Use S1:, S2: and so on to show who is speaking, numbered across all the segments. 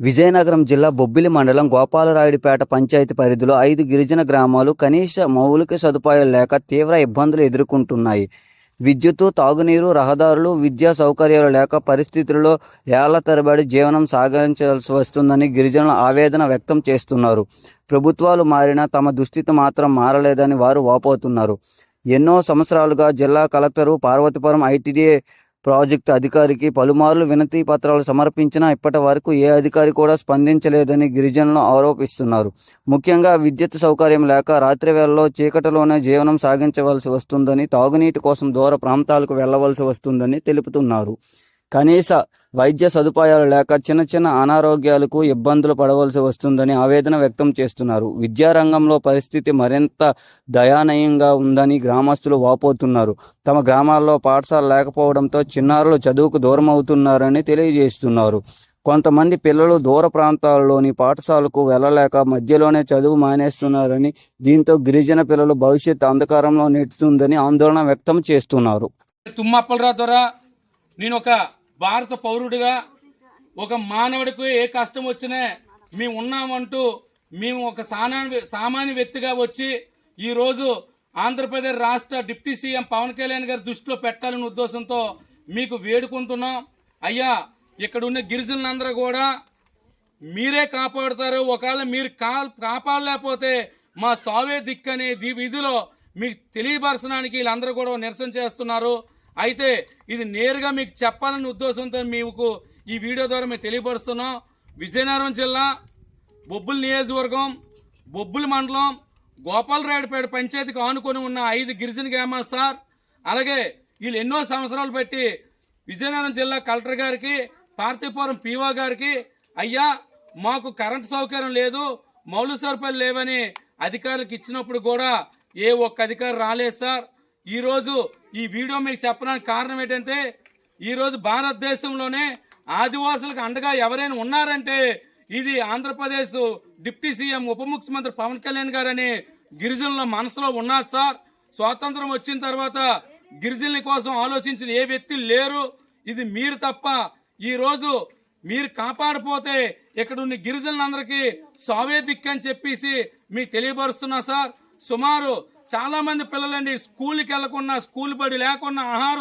S1: విజయనగరం జిల్లా బొబ్బిలి మండలం గోపాలరాయుడిపేట పంచాయతీ పరిధిలో ఐదు గిరిజన గ్రామాలు కనీస మౌలిక సదుపాయాలు లేక తీవ్ర ఇబ్బందులు ఎదుర్కొంటున్నాయి. విద్యుత్తు తాగునీరు రహదారులు విద్యా సౌకర్యాలు లేక పరిస్థితుల్లో ఏళ్ళ తరబడి జీవనం సాగించాల్సి వస్తుందని గిరిజనులు ఆవేదన వ్యక్తం చేస్తున్నారు. ప్రభుత్వాలు మారినా తమ దుస్థితి మాత్రం మారలేదని వారు వాపోతున్నారు. ఎన్నో సంవత్సరాలుగా జిల్లా కలెక్టరు పార్వతీపురం ఐటీడీఏ ప్రాజెక్టు అధికారికి పలుమార్లు వినతి పత్రాలు సమర్పించినా ఇప్పటి వరకు ఏ అధికారి కూడా స్పందించలేదని గిరిజనులు ఆరోపిస్తున్నారు. ముఖ్యంగా విద్యుత్ సౌకర్యం లేక రాత్రి వేళలో చీకటిలోనే జీవనం సాగించవలసి వస్తుందని తాగునీటి కోసం దూర ప్రాంతాలకు వెళ్ళవలసి వస్తుందని తెలుపుతున్నారు. కనీస వైద్య సదుపాయాలు లేక చిన్న చిన్న అనారోగ్యాలకు ఇబ్బందులు పడవలసి వస్తుందని ఆవేదన వ్యక్తం చేస్తున్నారు. విద్యారంగంలో పరిస్థితి మరింత దయానీయంగా ఉందని గ్రామస్తులు వాపోతున్నారు. తమ గ్రామాల్లో పాఠశాల లేకపోవడంతో చిన్నారులు చదువుకు దూరం అవుతున్నారని తెలియజేస్తున్నారు. కొంతమంది పిల్లలు దూర ప్రాంతాల్లోని పాఠశాలకు వెళ్ళలేక మధ్యలోనే చదువు మానేస్తున్నారని దీంతో గిరిజన పిల్లలు భవిష్యత్ అంధకారంలో నెట్టుతుందని ఆందోళన వ్యక్తం చేస్తున్నారు.
S2: తుమ్మప్పలరావు ద్వారా నేను ఒక భారత పౌరుడిగా ఒక మానవుడికి ఏ కష్టం వచ్చినా మేము ఉన్నామంటూ మేము ఒక సామాన్య సామాన్య వ్యక్తిగా వచ్చి ఈరోజు ఆంధ్రప్రదేశ్ రాష్ట్ర డిప్యూటీ సీఎం పవన్ కళ్యాణ్ గారి దృష్టిలో పెట్టాలనే ఉద్దేశంతో మీకు వేడుకుంటున్నాం. అయ్యా ఇక్కడ ఉన్న గిరిజనులందరూ కూడా మీరే కాపాడుతారు. ఒకవేళ మీరు కా కాపాడలేకపోతే మా సావే దిక్కు అనే విధిలో మీకు తెలియపరచడానికి వీళ్ళందరూ కూడా నిరసన చేస్తున్నారు. అయితే ఇది నేరుగా మీకు చెప్పాలనే ఉద్దేశంతో మీకు ఈ వీడియో ద్వారా మేము తెలియపరుస్తున్నాం. విజయనగరం జిల్లా బొబ్బుల నియోజకవర్గం బొబ్బుల మండలం గోపాలరాయుడుపేట పంచాయతీకి ఆనుకొని ఉన్న ఐదు గిరిజన గ్రామాలు సార్. అలాగే వీళ్ళు ఎన్నో సంవత్సరాలు పెట్టి విజయనగరం జిల్లా కలెక్టర్ గారికి పార్థిపురం పీఓ గారికి అయ్యా మాకు కరెంటు సౌకర్యం లేదు మౌలిక సదుపాయాలు లేవని అధికారులకు ఇచ్చినప్పుడు కూడా ఏ ఒక్క అధికారి రాలేదు సార్. ఈరోజు ఈ వీడియో మీకు చెప్పడానికి కారణం ఏంటంటే ఈరోజు భారతదేశంలోనే ఆదివాసులకు అండగా ఎవరైనా ఉన్నారంటే ఇది ఆంధ్రప్రదేశ్ డిప్యూటీ సీఎం ఉప ముఖ్యమంత్రి పవన్ కళ్యాణ్ గారని గిరిజనుల మనసులో ఉన్నారు సార్. స్వాతంత్రం వచ్చిన తర్వాత గిరిజనుల కోసం ఆలోచించిన ఏ వ్యక్తి లేరు. ఇది మీరు తప్ప ఈ రోజు మీరు కాపాడపోతే ఇక్కడ ఉన్న గిరిజనులందరికీ సావే దిక్కు అని చెప్పేసి మీకు తెలియపరుస్తున్నా సార్. సుమారు చాలా మంది పిల్లలండి స్కూల్కి వెళ్ళకుండా స్కూల్ బడి లేకుండా ఆహార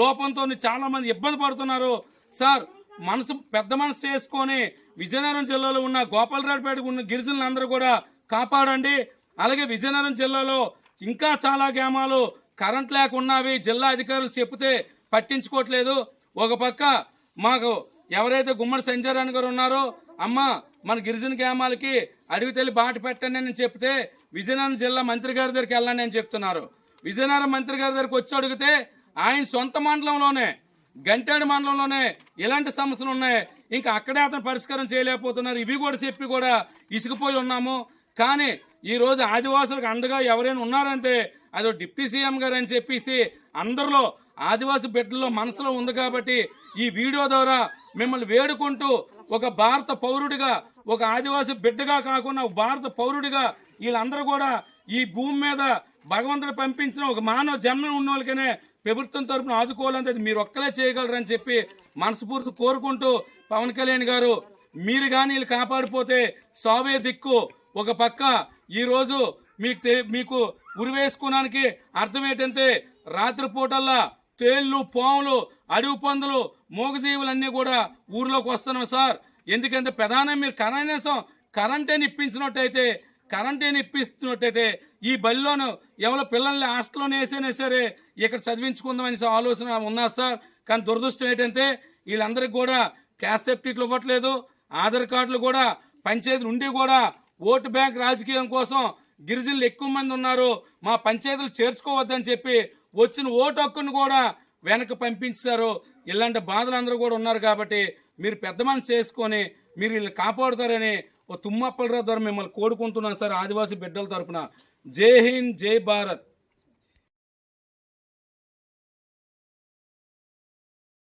S2: లోపంతో చాలా మంది ఇబ్బంది పడుతున్నారు. సార్ మనసు పెద్ద మనసు చేసుకొని విజయనగరం జిల్లాలో ఉన్న గోపాలరావుపేటకు ఉన్న గిరిజనులందరూ కూడా కాపాడండి. అలాగే విజయనగరం జిల్లాలో ఇంకా చాలా గ్రామాలు కరెంట్ లేకున్నావి జిల్లా అధికారులు చెప్తే పట్టించుకోవట్లేదు. ఒక పక్క మాకు ఎవరైతే గుమ్మడి సంచారాయణ గారు ఉన్నారో అమ్మ మన గిరిజన గ్రామాలకి అడవి తల్లి బాట పెట్టండి అని చెప్తే విజయనగరం జిల్లా మంత్రి గారి దగ్గరికి వెళ్ళండి అని చెప్తున్నారు. విజయనగరం మంత్రి గారి దగ్గరికి వచ్చి అడిగితే ఆయన సొంత మండలంలోనే గంటాడు మండలంలోనే ఇలాంటి సమస్యలు ఉన్నాయి. ఇంకా అక్కడే అతను పరిష్కారం చేయలేకపోతున్నారు. ఇవి కూడా చెప్పి కూడా ఇసుకుపోయి ఉన్నాము. కానీ ఈరోజు ఆదివాసులకు అండగా ఎవరైనా ఉన్నారంటే అదో డిప్యూటీ సీఎం గారు అని చెప్పేసి అందరిలో ఆదివాసి బిడ్డల్లో మనసులో ఉంది కాబట్టి ఈ వీడియో ద్వారా మిమ్మల్ని వేడుకుంటూ ఒక భారత పౌరుడిగా ఒక ఆదివాసి బిడ్డగా కాకుండా భారత పౌరుడిగా వీళ్ళందరూ కూడా ఈ భూమి మీద భగవంతుడు పంపించిన ఒక మానవ జన్మ ఉన్న వాళ్ళకనే ప్రభుత్వం తరపున ఆదుకోవాలంటే మీరు ఒక్కలే చేయగలరని చెప్పి మనస్ఫూర్తి కోరుకుంటూ పవన్ కళ్యాణ్ గారు మీరు కానీ వీళ్ళు కాపాడిపోతే సావే దిక్కు. ఒక పక్క ఈ రోజు మీకు మీకు ఉరివేసుకోవడానికి అర్థం ఏంటంటే రాత్రిపూటల్లా తేళ్ళు పాములు అడవి పందులు మూగజీవులన్నీ కూడా ఊర్లోకి వస్తున్నాం సార్. ఎందుకంటే ప్రధానం మీరు కనీసం కరెంటేని ఇప్పించినట్టయితే కరెంటేని ఇప్పిస్తున్నట్టయితే ఈ బలిలోను ఎవరో పిల్లల్ని హాస్టల్లోనే వేసైనా సరే ఇక్కడ చదివించుకుందామని ఆలోచన ఉన్నా సార్. కానీ దురదృష్టం ఏంటంటే వీళ్ళందరికీ కూడా క్యాష్ సర్టిఫికెట్లు ఇవ్వట్లేదు. ఆధార్ కార్డులు కూడా పంచాయతీ నుండి కూడా ఓటు బ్యాంక్ రాజకీయం కోసం గిరిజనులు ఎక్కువ మంది ఉన్నారు. మా పంచాయతీలు చేర్చుకోవద్దని చెప్పి వచ్చిన ఓటు హక్కును కూడా వెనక్కి పంపించారు. ఇలాంటి బాధలు అందరూ కూడా ఉన్నారు కాబట్టి మీరు పెద్ద మనసు చేసుకొని మీరు వీళ్ళని కాపాడుతారని ఓ తుమ్మప్పలరావు ద్వారా మిమ్మల్ని కోరుకుంటున్నాను సార్ ఆదివాసీ బిడ్డల తరపున. జై హింద్ జై భారత్.